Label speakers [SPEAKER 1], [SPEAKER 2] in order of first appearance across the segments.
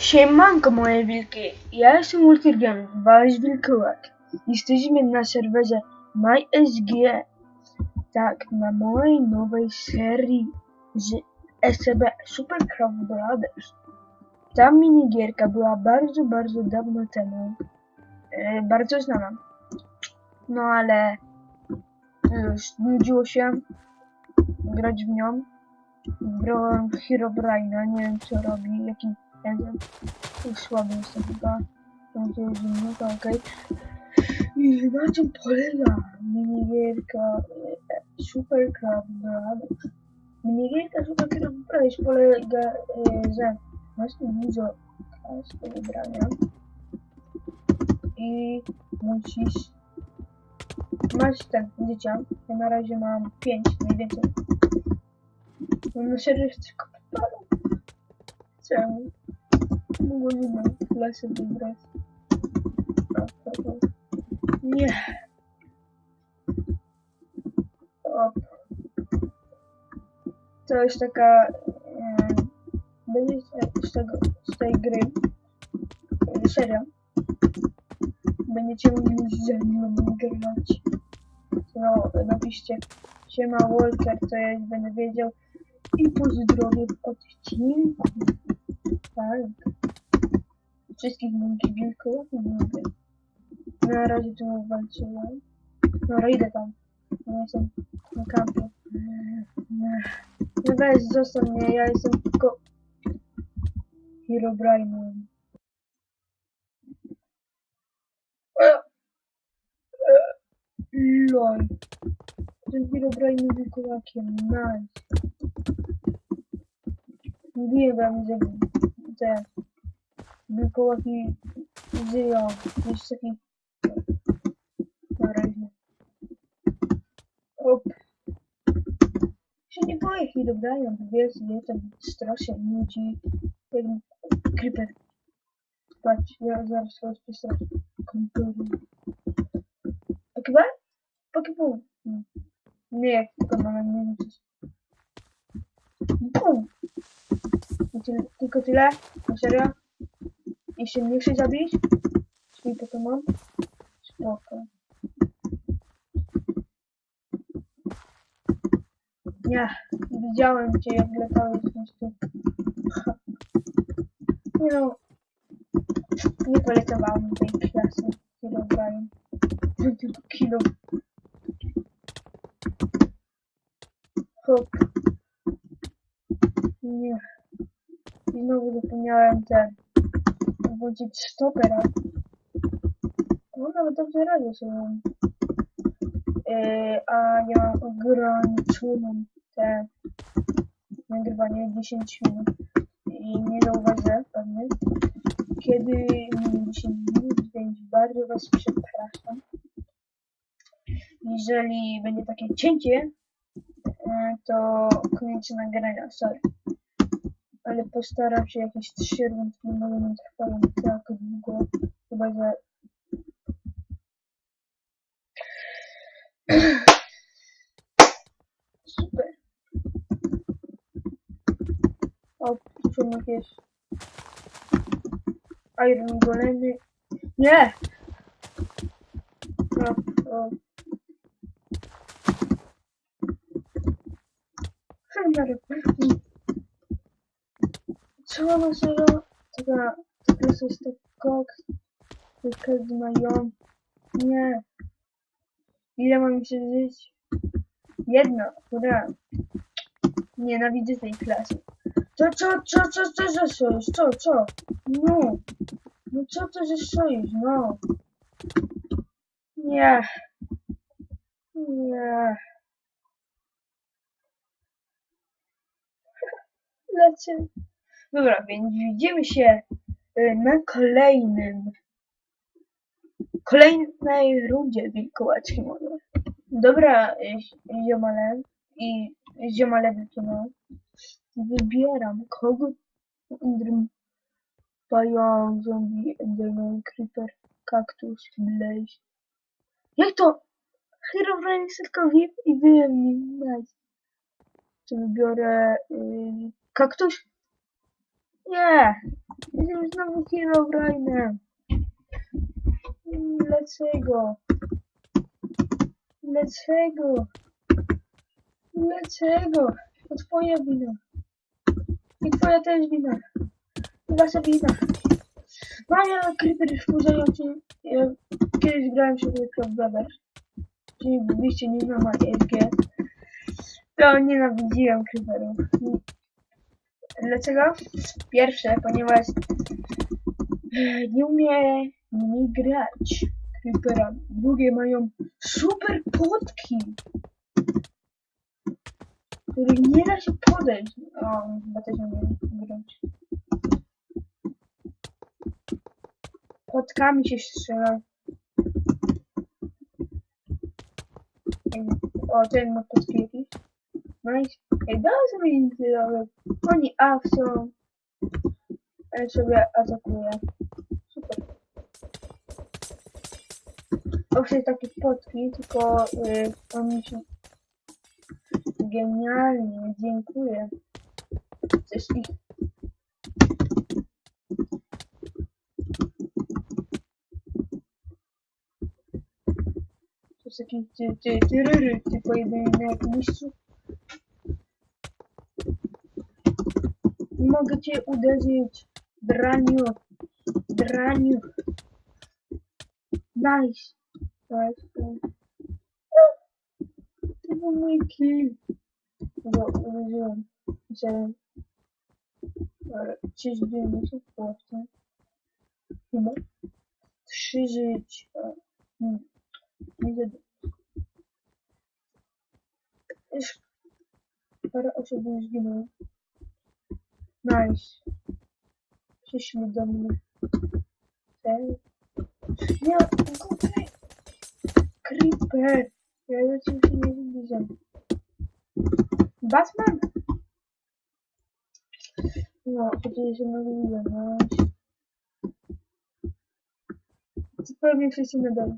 [SPEAKER 1] Siemanko moje wilki, ja jestem Ultirgan, wasz wilkołak. Jesteśmy na serwerze MySG. Tak, na mojej nowej serii z SCB Super Craft Brothers. Ta minigierka była bardzo, bardzo dawno temu. E, bardzo znana. No ale już znudziło się grać w nią. Wybrałem Herobrine'a, nie wiem co robi, jaki jeden. Już słaby jestem chyba. To zimno, to okej. I czym polega minigierka Super Crab Brothers? Minigierka Super Crab Brothers polega, e, że masz dużo kas do wybrania i musisz masz ten życia. Ja na razie mam 5 najwięcej. Mam na serio tylko. Czemu? Klasy wybrać. A, to, to. Nie. Op. Jest taka... E, będzie z- tego, z tej gry. e, Serio. Będziecie mogli ze mną grać. No, napiszcie Siema Walker, to ja będę wiedział. I pozdrowię w odcinku. Tak. Wszystkich moich wilków. Na razie tu walczyłem. Dobra, idę tam. Nie jestem na kampie. No weź, zostaw mnie, ja jestem tylko Herobrine'em. E, e, Lol. Ten Herobrine wilkołakiem, nice. Mówiłem wam, że te wilkołaki żyją. Jest taki... Na razie. Op. Się nie boję Herobrine'a, bo wiesz, jestem strasznie nudzi. Ten creeper. Patrz, ja zaraz was przestraszę. Komputer. Pokeball? Pokeball. Hmm. Nie, jak tylko mam nie rzucić. Bum! I tyle, tylko tyle? Na serio? Jeszcze nie chcesz zabić? Swój Pokémon? Spoko. Nie, widziałem cię jak latałeś po prostu. Nie no, nie polecowałem tej klasy kilogram. Tylko kilo. Hop. Nie. I znowu zapomniałem ten. Włączyć stopera. No nawet dobrze radzę sobie. Yy, a ja mam ograniczoną te nagrywanie 10 minut. I nie zauważę pewnie, kiedy minie 10 minut, więc bardzo was przepraszam. Jeżeli będzie takie cięcie, e, to kończę nagrania, sorry. Ale postaram się jakieś 3 rundki, może nie trwają tak długo, chyba że... Super. O, tu jakieś Iron Golemy. Nie! No, o. Hammer. Co na serio? Taka, taka jest to koks. Każdy ma. Nie. Ile mam jeszcze żyć? Jedno, hurra. Nienawidzę tej klasy. Co, co, co, co, co za sojusz? Co, co? No. No co to za sojusz? No. Nie. Nie. Dlaczego? Dobra, więc widzimy się y, na kolejnym kolejnej rundzie wilkołaczki może. Dobra, y, ziomale i ziomale no. Wybieram kogo Enderman, pająk, zombie, enderman, creeper, kaktus, blaze. Jak to? Herobrine tylko VIP i byłem nim, nice. Wybiorę y, kaktus? Nie, Jestem znowu Herobrine'em. Dlaczego? Dlaczego? Dlaczego? To twoja wina. I twoja też wina. I wasza wina. Maja Creeper wkurzający. Ja kiedyś grałem się w Minecraft Brothers. Czyli byście nie znał SG. To nienawidziłem Creeperów. Dlaczego? Pierwsze, ponieważ e, nie umie nimi grać Creeperami. Drugie, mają super potki, których nie da się podejść. O, chyba też nie grać. Potkami się strzela. O, ten ma potki jakieś. Nice. Ej, da sobie nic nie robię. Oni A są. Ja sobie atakuję. Super. Owszem, takie potki, tylko y, oni się... Genialnie, dziękuję. Coś ich... To jest taki ty, ty, ty, ty, ty mistrzów. Nie mogę cię uderzyć. Draniu. Draniu. Nice. Nice. No. To był mój kill. Bo uderzyłem. Że... Czyżby się w Polsce? Chyba. Trzy żyć. Hmm. Nie za Już parę osób już zginęło. Nice. Przyszli do mnie. Serio? Nie, kurde. Creeper. Ja za ciebie się nie zbliżam. Batman? No, przecież się nie widzę, no. Co pewnie wszyscy na dole.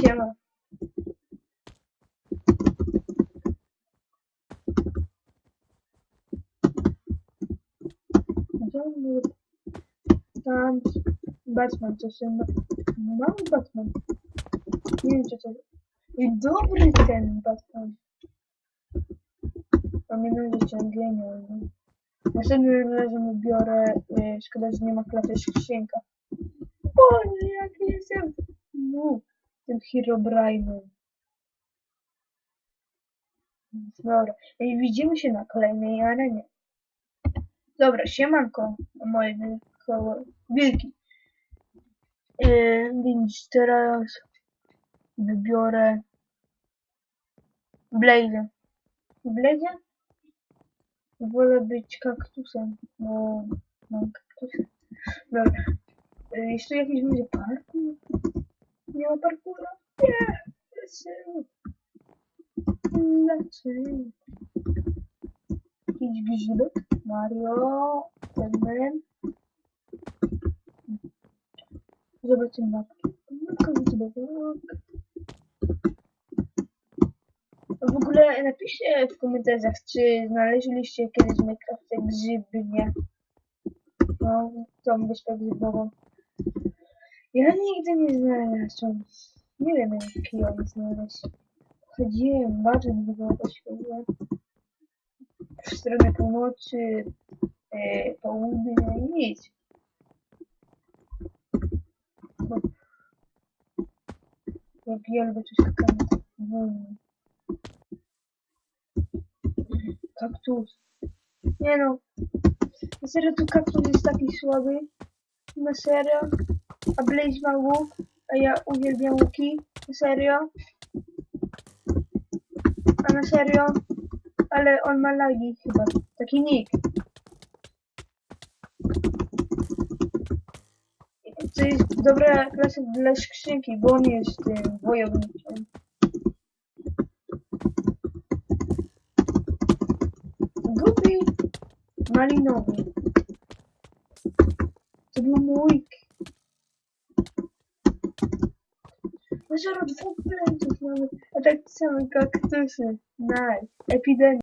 [SPEAKER 1] Siema. Gdzie on był? Tam Batman, to się ma... Mały Batman. Nie wiem, czy to... I dobry ten Batman. Pamiętam, że ciągle nie Następnym razem biorę... Y, szkoda, że nie ma klaty skrzynka. Boże, jak jestem... No, tym Herobrine'em. Dobra, i widzimy się na kolejnej arenie. Dobra, siemanko, moje wielko, wilki. Yy, więc teraz wybiorę Blaze. Blaze? Wolę być kaktusem, bo mam kaktusy. Dobra. Yy, jest tu jakiś będzie parkour? Nie ma parkoura? Nie! Dlaczego? Jakiś grzybek? Mario, Batman. Zobaczymy. Mapka grzybek. W ogóle napiszcie w komentarzach, czy znaleźliście kiedyś Minecrafcie grzyby, nie? No, tą wyspę grzybową. Ja nigdy nie znalazłem. Nie wiem, jak ją znaleźć. Chodziłem bardzo długo po świecie. W stronę północy, e, i nic. Bo... Ja wielbię coś takiego. Kaktus. Nie no. Na serio tu kaktus jest taki słaby. Na serio. A Blaze ma łuk. A ja uwielbiam łuki. Na serio. A na serio. Ale on ma lagi chyba. Taki nick. To jest dobra klasa dla skrzynki, bo on jest tym wojownikiem. Gubi malinowy. To był mój. Zero dwóch plętów mamy, a tak same kaktusy. Nice. Epidemia.